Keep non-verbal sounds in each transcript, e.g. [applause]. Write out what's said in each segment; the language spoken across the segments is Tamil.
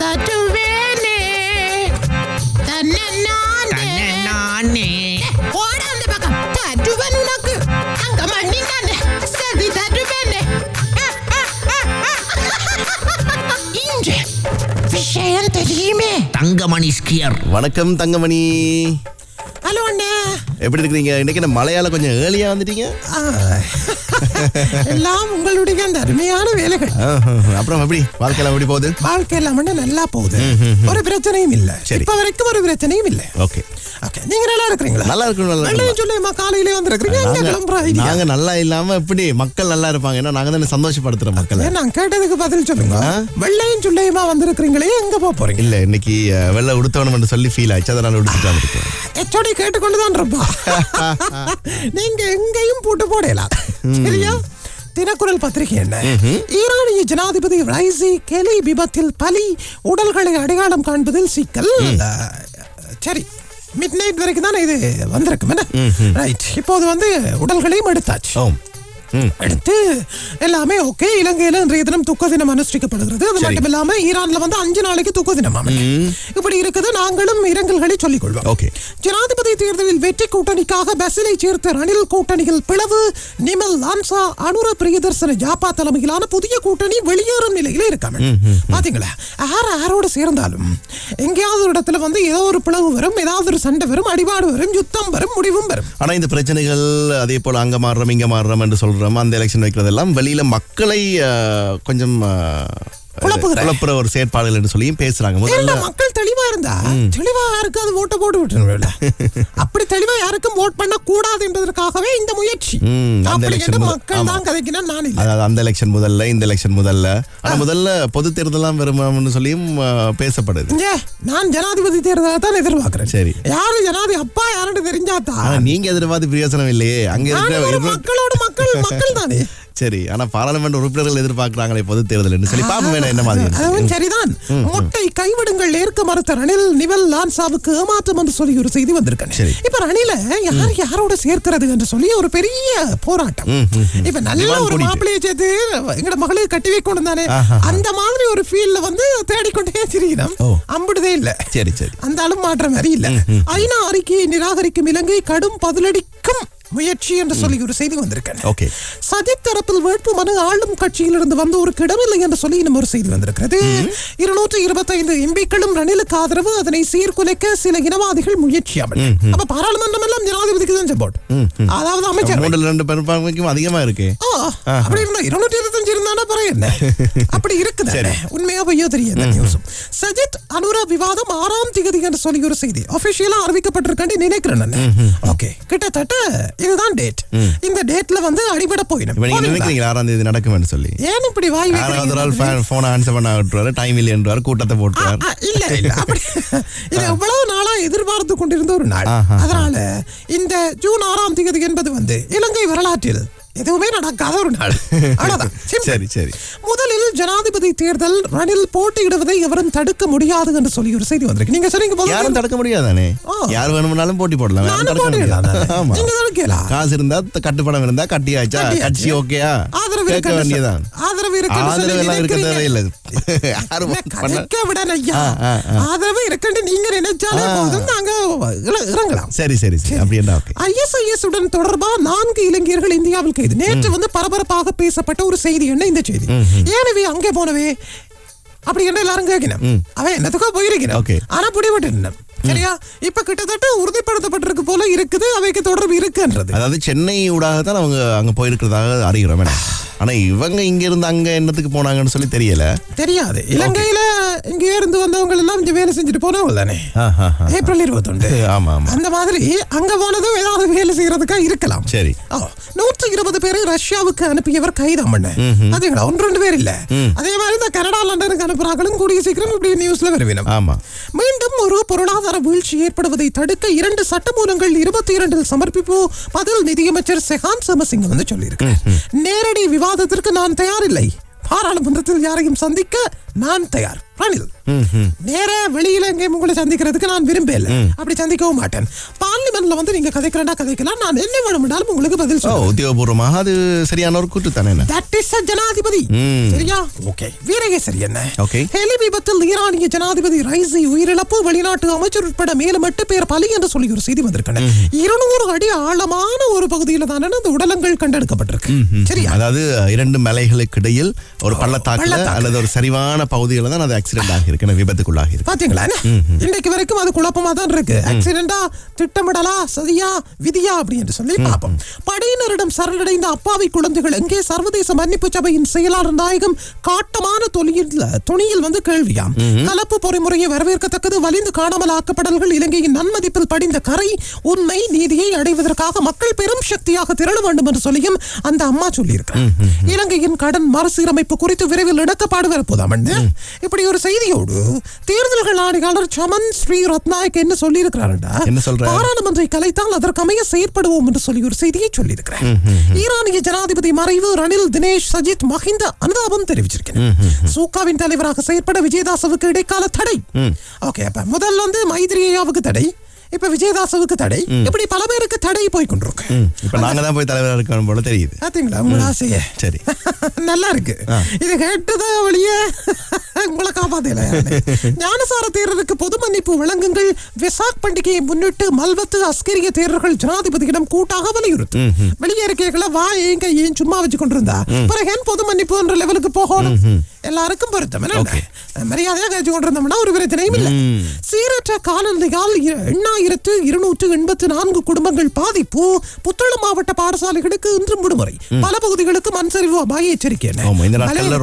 தட்டுவேனே தன்னே நானே. போட அந்த பக்கம். தட்டுவன் உனக்கு. அங்க மண்ணி தானே சதி தட்டுவேனே இன்று விஷயம் தெரியுமே. தங்கமணி ஸ்கியர். வணக்கம் தங்கமணி. ஹலோ அண்ணே. எப்படி இருக்கிறீங்க? இன்னைக்கு என்ன மலையாள கொஞ்சம் ஏர்லியா வந்துட்டீங்க. எல்லாம் உங்களுடைய அந்த அருமையான வேலைகள். அப்புறம் எப்படி? வாழ்க்கையெல்லாம் எப்படி போகுது? வாழ்க்கை எல்லாம் நல்லா போகுது. ஒரு பிரச்சனையும் இல்ல. சரி. இப்ப வரைக்கும் ஒரு பிரச்சனையும் இல்ல. ஓகே. ஓகே. நீங்க நல்லா இருக்கிறீங்களா? நல்லா இருக்கணும் சொல்லியம்மா காலையிலே வந்திருக்கிறீங்க. நாங்க- நல்லா இல்லாம எப்படி மக்கள் நல்லா இருப்பாங்க? ஏன்னா நாங்க தானே சந்தோஷப்படுத்துற மக்களை? நான் கேட்டதுக்கு பதில் சொல்லுங்க. வெள்ளையும் சொல்லியுமா வந்திருக்கிறீங்களே? எங்க போக போறீங்க? இல்ல இன்னைக்கு வெள்ளை உடுத்தவனும் சொல்லி ஃபீல் ஆச்சு. அதனால உடுத்துட்டு வந்திருக்கேன் எச்சோடி கேட்டுக்கொண்டுதான் இருப்பா [laughs] நீங்க எங்கேயும் போட்டு போடலாம். சரியா? தினக்குரல் பத்திரிகை என்ன? ஈரானிய ஜனாதிபதி ரைசி கெலி விபத்தில் பலி உடல்களை அடையாளம் காண்பதில் சிக்கல். சரி. மிட் நைட் வரைக்கும் தானே இது வந்திருக்கும் என்ன? ரைட் இப்போது வந்து உடல்களையும் எடுத்தாச்சு. எடுத்து எல்லாமே ஓகே. இலங்கையில இன்றைய தினம் துக்க தினம் அனுஷ்டிக்கப்படுகிறது. அது மட்டும் இல்லாம ஈரான்ல வந்து அஞ்சு நாளைக்கு துக்க தினம் இப்படி இருக்குது. நாங்களும் இரங்கல்களை சொல்லிக் கொள்வோம் ஓகே. ஜனாதிபதி தேர்தலில் வெற்றி கூட்டணிக்காக பஸ்ஸிலை சேர்த்த ரணில் கூட்டணியில் பிளவு நிமல் லான்சா அனுர பிரியதர்சன ஜாப்பா தலைமையிலான புதிய கூட்டணி வெளியேறும் நிலையில இருக்காங்க. பாத்தீங்களா? யார் யாரோட சேர்ந்தாலும் எங்கேயாவது ஒரு இடத்துல வந்து ஏதோ ஒரு பிளவு வரும் ஏதாவது ஒரு சண்டை வரும் அடிபாடு வரும் யுத்தம் வரும் முடிவும் வரும். ஆனா இந்த பிரச்சனைகள் அதே போல அங்க மாறுறோம் இங்க மாறுறோம் என்று சொல்றோம் அந்த எலெக்ஷன் வைக்கிறதெல்லாம் வெளியில் மக்களை கொஞ்சம் குழப்புற ஒரு செயற்பாடுகள் என்று சொல்லியும் பேசுறாங்க. முதல்ல மக்கள் தெளிவா இருந்தா? தெளிவா யாருக்காவது ஓட்ட போட்டு விட்டுருவேன் [laughs] அப்படி தெளிவா யாருக்கும் ஓட் பண்ண கூடாது என்பதற்காகவே இந்த முயற்சி. அந்த மக்கள். தான் கதைக்கினா நான் அதாவது அந்த எலெக்ஷன் முதல்ல இந்த எலெக்ஷன் முதல்ல. ஆனா முதல்ல பொது தேர்தலாம் வருமானு சொல்லியும் பேசப்படுது. நான் ஜனாதிபதி தேர்தலை தான் எதிர்பார்க்கிறேன். சரி. யாரு ஜனாதி அப்பா யாருன்னு தெரிஞ்சாதான் நீங்க எதிர்பார்த்து பிரயோசனம் இல்லையே. அங்க இருக்கிற மக்களோட மக்கள் மக்கள் தானே [laughs] சரி ஆனா பாராளுமன்ற உறுப்பினர்கள் எதிர்பார்க்கறாங்களே பொது தேர்தல் சொல்லி பாப்போம் என்ன மாதிரி சரிதான். முட்டை கைவிடுங்கள் ஏற்க மறுத்த ரணில் நிவல் லான்சாவுக்கு ஏமாற்றம் என்று சொல்லி ஒரு செய்தி வந்திருக்கேன். இப்ப ரணில யார் யாரோட சேர்க்கிறது என்று சொல்லி ஒரு பெரிய போராட்டம். இப்ப நல்ல ஒரு. மாப்பிள்ளையை சேர்த்து எங்கட மகளே கட்டி வைக்கணும் தானே. அந்த மாதிரி ஒரு ஃபீல்ட்ல வந்து தேடிக்கொண்டே திரிகிறோம் ஓ. அம்பிடுதே இல்ல. சரி சரி. அந்த ஆளும் மாற்ற மாதிரி இல்ல. ஐநா அறிக்கையை நிராகரிக்கும் இலங்கை கடும் பதிலடிக்கும் முயற்சி என்று சொல்லி ஒரு செய்தி வந்திருக்கேன் ஓகே சஜித் தரப்பில் வேட்பு மனு ஆளும் கட்சியிலிருந்து வந்த ஒரு கிடமில்லை என்று சொல்லி இன்னும் ஒரு செய்தி வந்திருக்கிறது. இருநூற்று இருபத்தைந்து எம்பிக்களும் ரணிலுக்கு ஆதரவு அதனை சீர்குலைக்க சில இனவாதிகள் முயற்சியாமல். அப்ப பாராளுமன்றம் எல்லாம் ஜனாதிபதிக்கு தான் சப்போர்ட் அதாவது அமைச்சர் ரெண்டு பெரும்பான்மைக்கும் அதிகமா இருக்கு. அப்படி இருந்தா இருநூற்றி இருபத்தஞ்சு இருந்தானா பரவாயில்ல. என்ன [laughs] அப்படி இருக்குது உண்மையா பொய்யோ தெரியாது சஜித் அனுரா விவாதம் ஆறாம் திகதி என்று சொல்லி ஒரு செய்தி. அபிஷியலா அறிவிக்கப்பட்டிருக்காண்டி நினைக்கிறேன் நான். ஓகே கிட்டத்தட்ட இதுதான் டேட் இந்த டேட்ல வந்து அடிபட போயிடும். நீங்க? நினைக்கிறீங்க ஆறாம் தேதி நடக்கும்னு சொல்லி. ஏன் இப்படி வாய் யாராவது? போன் ஆன்சர் பண்ண விட்டுருவாரு டைம் இல்லைன்றாரு கூட்டத்தை ஆ, இல்ல இல்ல [laughs] அப்படி இது எவ்வளவு நாளா எதிர்பார்த்து கொண்டிருந்த ஒரு நாள். அதனால இந்த ஜூன் ஆறாம் தேதி என்பது வந்து இலங்கை வரலாற்றில் எதுவுமே நடக்காத ஒரு நாள். [laughs] அவ்வளவுதான். சரி சரி. ஜனாதிபதி தேர்தல் ரணில் போட்டியிடுவதை எவரும் தடுக்க முடியாது என்று சொல்லி ஒரு செய்தி வந்திருக்கு. நீங்க போது யாரும் தடுக்க முடியாதானே. யார் வேணும்னாலும் போட்டி போடலாம். தடுக்க நீங்க காசு இருந்தா கட்டுப்பணம் இருந்தா கட்டியாச்சா. கட்சி ஓகேயா? கேட்க வேண்டியதான் ஆதரவு ஆதரவு இருக்குன்னு நீங்க நினைச்சாலே. போதும். நாங்க இறங்கலாம். சரி சரி ஐஎஸ்ஐஎஸ் உடன் தொடர்பா நான்கு இளைஞர்கள் இந்தியாவில் கைது. நேற்று வந்து பரபரப்பாக பேசப்பட்ட ஒரு செய்தி. என்ன இந்த செய்தி? ஏனவே அங்கே போனவே அப்படி என்ன எல்லாரும் கேட்கணும் அவன் என்னத்துக்கோ போயிருக்கணும். ஆனா பிடிபட்டு சரியா? இப்ப கிட்டத்தட்ட உறுதிப்படுத்தப்பட்டிருக்கு போல இருக்குது அவைக்கு தொடர்பு இருக்குன்றது. அதாவது சென்னை ஊடாகத்தான் அவங்க அங்க போயிருக்கிறதாக அறிகிறோம்? ஆனா இவங்க இங்க இருந்து அங்க என்னத்துக்கு போனாங்கன்னு சொல்லி தெரியல. தெரியாது. இலங்கையில இங்க இருந்து வந்தவங்க எல்லாம் இங்க வேலை செஞ்சுட்டு போனவங்க தானே. ஏப்ரல் இருபத்தொன்று [laughs] ஆமா ஆமா. அந்த மாதிரி அங்க போனதும் ஏதாவது வேலை செய்யறதுக்கா இருக்கலாம். சரி. நூற்று இருபது பேரை ரஷ்யாவுக்கு அனுப்பியவர் கைதாம் பண்ண அதுங்களா ஒன்று ரெண்டு பேர் இல்ல. அதே மாதிரி இந்த கனடா லண்டனுக்கு அனுப்புறாங்களும் கூடிய சீக்கிரம் இப்படி நியூஸ்ல வருவினம். ஆமா. மீண்டும் ஒரு பொருளாதார வீழ்ச்சி ஏற்படுவதை தடுக்க இரண்டு சட்டமூலங்கள் இருபத்தி இரண்டில் சமர்ப்பிப்பு. பதில் நிதியமைச்சர் செகான் சமசிங்கம் வந்து சொல்லியிருக்கிறார். நேரடி விவாதத்திற்கு நான் தயாரில்லை. பாராளுமன்றத்தில் யாரையும் சந்திக்க நான் தயார். ரணில் நேரா வெளியில எங்கேயும் உங்களை சந்திக்கிறதுக்கு நான் விரும்பல அப்படி சந்திக்கவும் மாட்டேன். பார்லிமெண்ட்ல வந்து நீங்க கதைக்கிறேன்னா கதைக்கலாம். நான் என்ன வேணும்னாலும் உங்களுக்கு பதில் சொல்லுவேன் உத்தியோகபூர்வமாக அது சரியான ஒரு கூட்டு தானே தட் இஸ் ஜனாதிபதி. சரியா? ஓகே. வீரகேசரி என்ன? Okay. ஹெலி விபத்தில் ஈரானிய ஜனாதிபதி ரைசி உயிரிழப்பு வெளிநாட்டு அமைச்சர் உட்பட மேலும் எட்டு பேர் பலி என்று சொல்லி ஒரு செய்தி வந்திருக்கேன் இருநூறு அடி ஆழமான ஒரு பகுதியில தானே அந்த உடலங்கள் கண்டெடுக்கப்பட்டிருக்கு. சரியா? அதாவது இரண்டு மலைகளுக்கு இடையில் ஒரு பள்ளத்தாக்குல. அல்லது ஒரு சரிவான பகுதியில தான் அது ஆக்சிடென்ட் ஆகியிருக்கு. விபத்துக்குள்ளாகி இருக்கு பாத்தீங்களா இன்னைக்கு வரைக்கும் அது குழப்பமா தான் இருக்கு ஆக்சிடென்டா திட்டமிடலா சதியா விதியா அப்படின்னு சொல்லி பார்ப்போம் படையினரிடம் சரணடைந்த அப்பாவி குழந்தைகள் எங்கே சர்வதேச மன்னிப்பு சபையின் செயலாளர் நாயகம் காட்டமான தொழில் துணியில் வந்து கேள்வியாம். கலப்பு பொறிமுறையை வரவேற்கத்தக்கது வலிந்து காணாமல் ஆக்கப்படல்கள் இலங்கையின் நன்மதிப்பில் படிந்த கரை உண்மை நீதியை அடைவதற்காக மக்கள் பெரும் சக்தியாக திரள வேண்டும் என்று சொல்லியும் அந்த அம்மா சொல்லியிருக்கிறார். இலங்கையின் கடன் மறுசீரமைப்பு குறித்து விரைவில் இணக்கப்பாடு வரப்போதாம் இப்படி ஒரு செய்தியோடு தேர்தல்கள் ஆணையாளர் சமன் ஸ்ரீ ரத்நாயக் என்ன சொல்லியிருக்கிறாருடா? என்ன சொல்றார்? பாராளுமன்றை கலைத்தால் அதற்கமைய செயற்படுவோம் என்று சொல்லி ஒரு செய்தியை சொல்லியிருக்கிறார். ஈரானிய ஜனாதிபதி மறைவு ரணில் தினேஷ் சஜித் மஹிந்த அனுதாபம் தெரிவிச்சிருக்கிறேன் சூகாவின் தலைவராக செயற்பட விஜயதாசவுக்கு இடைக்கால தடை. ஓகே அப்ப முதல்ல வந்து மைத்ரியாவுக்கு தடை. இப்ப விஜயதாசவுக்கு தடை. இப்படி பல பேருக்கு தடை போய் கொண்டிருக்கு. இப்ப நாங்க தான் போய் தலைவரா இருக்கணும் போல தெரியுது. பாத்தீங்களா? உங்களோட ஆசைய. சரி. [laughs] நல்லா இருக்கு. இது கேட்டுதான் வழிய [laughs] உங்களை காப்பாத்தல [laughs] ஞானசார தேரருக்கு பொது மன்னிப்பு வழங்குங்கள். வெசாக் பண்டிகையை முன்னிட்டு மல்வத்து அஸ்கிரிய தேரர்கள் ஜனாதிபதியிடம் கூட்டாக வலியுறுத்து. வெளியே இருக்கைகளை வா ஏங்க ஏன் சும்மா வச்சு கொண்டிருந்தா? பிறகு பொது மன்னிப்பு என்ற லெவலுக்கு போகணும். எல்லாருக்கும் பொருத்தம். என்ன? மரியாதையா கழிச்சு கொண்டிருந்தோம்னா ஒரு பிரச்சனையும் இல்லை. சீரற்ற காலநிலையால் எண்ணாயிரத்து இருநூற்று எண்பத்து நான்கு குடும்பங்கள் பாதிப்பு. புத்தளம் மாவட்ட பாடசாலைகளுக்கு இன்றும் விடுமுறை. பல பகுதிகளுக்கு மண் சரிவு அபாய எச்சரிக்கை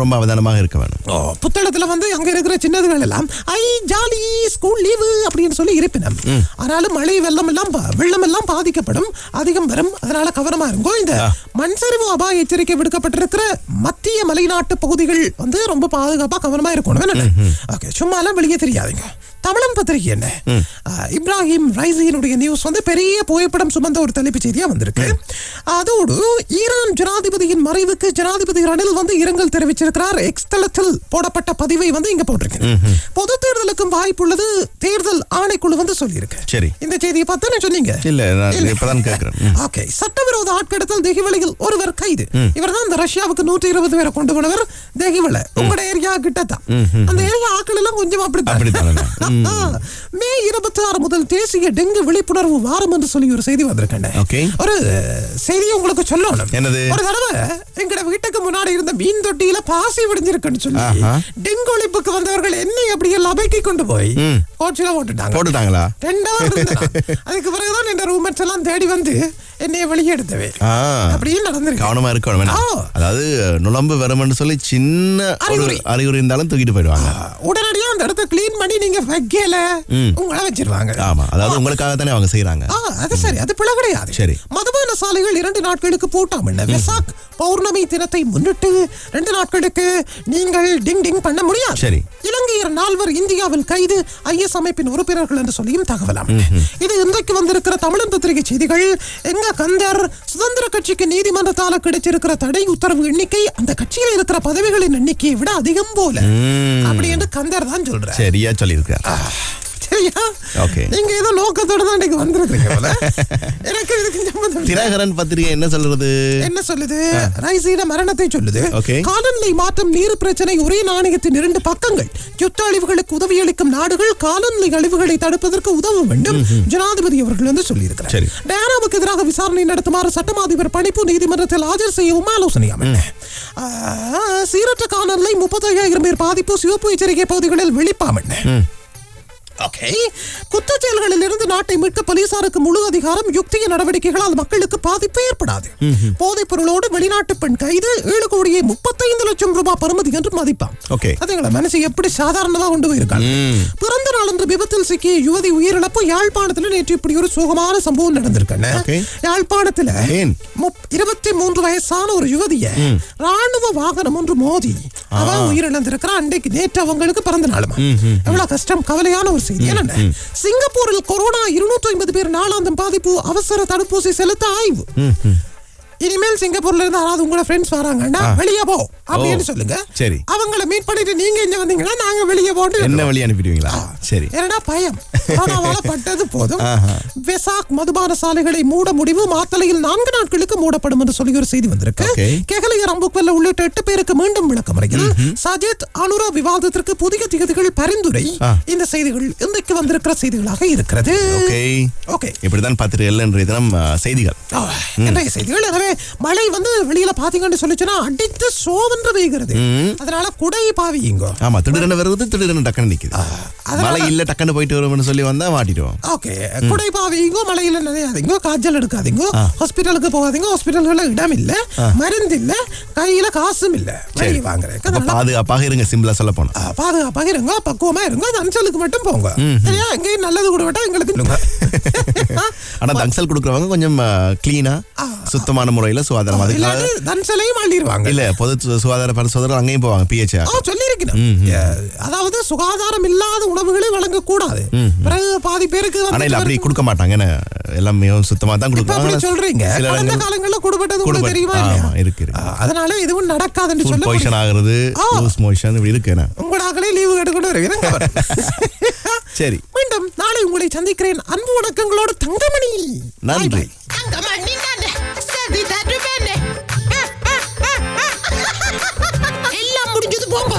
ரொம்ப அவதானமாக இருக்க வேணும். புத்தளத்துல வந்து அங்க இருக்கிற சின்னதுகள் எல்லாம் ஐ ஜாலி ஸ்கூல் லீவு அப்படின்னு சொல்லி இருப்பினம். ஆனாலும் மழை வெள்ளம் எல்லாம் வெள்ளம் எல்லாம் பாதிக்கப்படும். அதிகம் வரும். அதனால கவனமா இருங்கோ. இந்த மண் சரிவு அபாய எச்சரிக்கை விடுக்கப்பட்டிருக்கிற மத்திய மலைநாட்டு பகுதிகள் வந்து ரொம்ப பாதுகாப்பா கவனமா இருக்கணும். ஓகே சும்மா எல்லாம் வெளியே தெரியாதுங்க. தமிழன் பத்திரிகை என்ன? இப்ராஹிம் ரைசியினுடைய நியூஸ் வந்து பெரிய புகைப்படம் சுமந்த ஒரு தலைப்புச் செய்தியா வந்திருக்கு. அதோடு ஈரான் ஜனாதிபதியின் மறைவுக்கு ஜனாதிபதி ரணில் வந்து இரங்கல் தெரிவிச்சிருக்கிறார். எக்ஸ் தளத்தில் போடப்பட்ட பதிவை வந்து இங்க போட்டிருக்கேன் பொது தேர்தலுக்கும் வாய்ப்புள்ளது தேர்தல் ஆணைக்குழு வந்து சொல்லியிருக்கு. சரி. இந்த செய்தியை பார்த்து சொன்னீங்க. ஓகே. சட்டவிரோத ஆட்கடத்தல் தெகிவலையில் ஒருவர் கைது. இவர் தான் இந்த ரஷ்யாவுக்கு நூற்றி இருபது பேரை கொண்டு போனவர் தெகிவலை உங்களோட ஏரியா கிட்டத்தான். அந்த ஏரியா ஆட்கள் எல்லாம் கொஞ்சம் அப்படித்தானே? [laughs] மே இருபத்தி ஆறு முதல் தேசிய டெங்கு விழிப்புணர்வு வாரம் என்று சொல்லி ஒரு செய்தி வந்திருக்கேன். ஒரு செய்தி உங்களுக்கு சொல்லணும் என்னது? ஒரு தடவை எங்கட வீட்டுக்கு முன்னாடி இருந்த மீன் தொட்டியில பாசி விடிஞ்சிருக்குன்னு சொல்லி. டெங்கு ஒழிப்புக்கு வந்தவர்கள் என்னை அப்படியே லபைக்கு கொண்டு போய் கோச்சில போட்டுட்டாங்க போட்டுட்டாங்களா ரெண்டாவது. அதுக்கு பிறகுதான் என் ரூம்மேட்ஸ் எல்லாம் தேடி வந்து என்னைய வெளியே எடுத்தவே ஆ. அப்படியே நடந்திருக்கு. கவனமா இருக்கணும். அதாவது நுழம்பு வரும்னு சொல்லி சின்ன அறிகுறி. அறிகுறி இருந்தாலும் தூக்கிட்டு போயிடுவாங்க. உடனடியா அந்த இடத்த கிளீன் பண்ணி நீங்க வைக்கல உங்களை வச்சிருவாங்க. ஆமா. அதாவது உங்களுக்காக தானே அவங்க செய்யறாங்க அது சரி. அது பிழை கிடையாது. சரி. மதுபான சாலைகள் இரண்டு நாட்களுக்கு பூட்டாம் என்ன? வெசாக் பௌர்ணமி தினத்தை முன்னிட்டு ரெண்டு நாட்களுக்கு நீங்கள் டிங் டிங் பண்ண முடியாது. சரி. இலங்கையர் நால்வர் இந்தியாவில் கைது ஐஎஸ் அமைப்பின் உறுப்பினர்கள் என்று சொல்லியும் தகவலாம். இது இன்றைக்கு வந்திருக்கிற தமிழன் பத்திரிகை செய்திகள் எங்க கந்தர் சுதந்திர கட்சிக்கு நீதிமன்றத்தால கிடைச்சிருக்கிற தடை உத்தரவு எண்ணிக்கை அந்த கட்சியில் இருக்கிற பதவிகளின் எண்ணிக்கையை விட அதிகம் போல. அப்படி என்று கந்தர் தான் சொல்ற சரியா சொல்லியிருக்காரு. நீங்க ஏதோ நோக்கத்தோட தான் இன்னைக்கு வந்திருக்கீங்க போல. [laughs] எனக்கு இதுக்கு சம்பந்தம். தினகரன் பத்திரிகை என்ன சொல்றது? என்ன சொல்லுது? ரைசியிட மரணத்தை சொல்லுது. காலநிலை மாற்றம் நீர் பிரச்சனை ஒரே நாணயத்தின் இரண்டு பக்கங்கள். யுத்த அழிவுகளுக்கு உதவியளிக்கும் நாடுகள் காலநிலை அழிவுகளை தடுப்பதற்கு உதவ வேண்டும். ஜனாதிபதி அவர்கள் வந்து சொல்லியிருக்கிறார். டயானாவுக்கு எதிராக விசாரணை நடத்துமாறு சட்டமா அதிபர் பணிப்பு நீதிமன்றத்தில் ஆஜர் செய்யவும் ஆலோசனையாம் ஆ, சீரற்ற காலநிலை முப்பத்தையாயிரம் பேர் பாதிப்பு சிவப்பு எச்சரிக்கை பகுதிகளில் வெளிப்பாம் என்ன ஓகே குற்றச் செயல்களில் இருந்து நாட்டை மீட்க போலீசாருக்கு முழு அதிகாரம் யுக்திய நடவடிக்கைகளால் மக்களுக்கு பாதிப்பு ஏற்படாது. போதைப் பொருளோடு வெளிநாட்டு பெண் கைது ஏழு கோடியே முப்பத்தைந்து லட்சம் ரூபாய் பருமதி என்று மதிப்பாம் Okay. அதுங்கள மனசு எப்படி சாதாரணமா கொண்டு போயிருக்காங்க பிறந்த நாள் என்று விபத்தில் சிக்கிய யுவதி உயிரிழப்பு யாழ்ப்பாணத்துல நேற்று இப்படி ஒரு சோகமான சம்பவம் நடந்திருக்கேன். யாழ்ப்பாணத்துல இருபத்தி மூன்று வயசான ஒரு யுவதிய ராணுவ வாகனம் ஒன்று மோதி அவ உயிரிழந்திருக்கிறா அன்றைக்கு நேற்று அவங்களுக்கு பிறந்த நாளுமா? எவ்வளவு கஷ்டம் கவலையான ஒரு செய்தி என்னென்ன? சிங்கப்பூரில் கொரோனா இருநூற்றி ஐம்பது பேர் நாளாந்தம் பாதிப்பு அவசர தடுப்பூசி செலுத்த ஆய்வு. இனிமேல் சிங்கப்பூர்ல இருந்து யாராவது உங்களோட ஃப்ரெண்ட்ஸ் வராங்கன்னா வெளியே போ. அப்படின்னு சொல்லுங்க? சரி. அவங்கள மீட் பண்ணிட்டு நீங்க இங்க வந்தீங்கன்னா நாங்க வெளியே போட்டு என்ன வழி அனுப்பிடுவீங்களா? சரி. என்னடா பயம்? கொரோனாவால பட்டது போதும். [laughs] வெசாக் மதுபான சாலைகளை மூட முடிவு மாத்தளையில் நான்கு நாட்களுக்கு மூடப்படும் என்று சொல்லி ஒரு செய்தி வந்திருக்கு. கெகலியர் அம்புக்வெல்ல உள்ளிட்ட எட்டு பேருக்கு மீண்டும் விளக்கம் அளிக்கிறது சஜித் அனுரா விவாதத்திற்கு புதிய திகதிகள் பரிந்துரை. இந்த செய்திகள் இன்றைக்கு வந்திருக்கிற செய்திகளாக இருக்கிறது. ஓகே. இப்படிதான் பத்திரிகைகள் இன்றைய தினம் செய்திகள். செய்திகள். எனவே மழை வந்து வெளியில பாத்தீங்கன்னு சொல்லிச்சுன்னா அடித்து சோவென்று பெய்கிறது அதனால குடை பாவியுங்க ஆமா திடீரென வருது திடீரென டக்குன்னு நிக்குது. மழை இல்ல டக்குன்னு போயிட்டு வரும்னு சொல்லி வந்தா மாட்டிடுவோம் ஓகே. குடை பாவிங்கோ மழையில நனையாதீங்க காய்ச்சல் எடுக்காதீங்க ஹாஸ்பிட்டலுக்கு போகாதீங்க ஹாஸ்பிட்டல்ல இடம் இல்ல மருந்து இல்ல கையில காசும் இல்ல. வழி வாங்குறேன். பாதுகாப்பாக இருங்க சிம்பிளா சொல்ல போனோம் ஆ, பாதுகாப்பாக இருங்க பக்குவமா இருங்க அஞ்சலுக்கு மட்டும் போங்க. சரியா? எங்கேயும் நல்லது கூட விட்டா எங்களுக்கு. [laughs] ஆனா தங்சல் கொடுக்குறவங்க கொஞ்சம் கிளீனா சுத்தமான முறையில சுகாதாரம் இல்லாட்டி தன்சலையும் அள்ளிடுவாங்க இல்ல பொது சுகாதார பரிசோதனை அங்கேயும் போவாங்க பிஹெச் ஆ, சொல்லியிருக்கிறேன். அதாவது சுகாதாரம் இல்லாத உணவுகளை வழங்கக்கூடாது. பிறகு பாதி பேருக்கு அப்படி கொடுக்க மாட்டாங்க. எல்லாமே சுத்தமா தான் கொடுப்பாங்க சொல்றீங்க. கடந்த காலங்களில் கொடுப்பட்டது உங்களுக்கு தெரியுமா இருக்கு அதனால எதுவும் நடக்காதுன்னு சொல்ல பொய்ஷன் ஆகுறது லூஸ் மோஷன் இப்படி இருக்கு உங்களோட லீவு கேட்டுக்கொண்டு வருவேன் சரி. மீண்டும் நாளை உங்களை சந்திக்கிறேன். அன்பு வணக்கங்களோடு தங்கமணி. நன்றி. தங்கமணி [laughs] எல்லாம் முடிஞ்சது போங்க.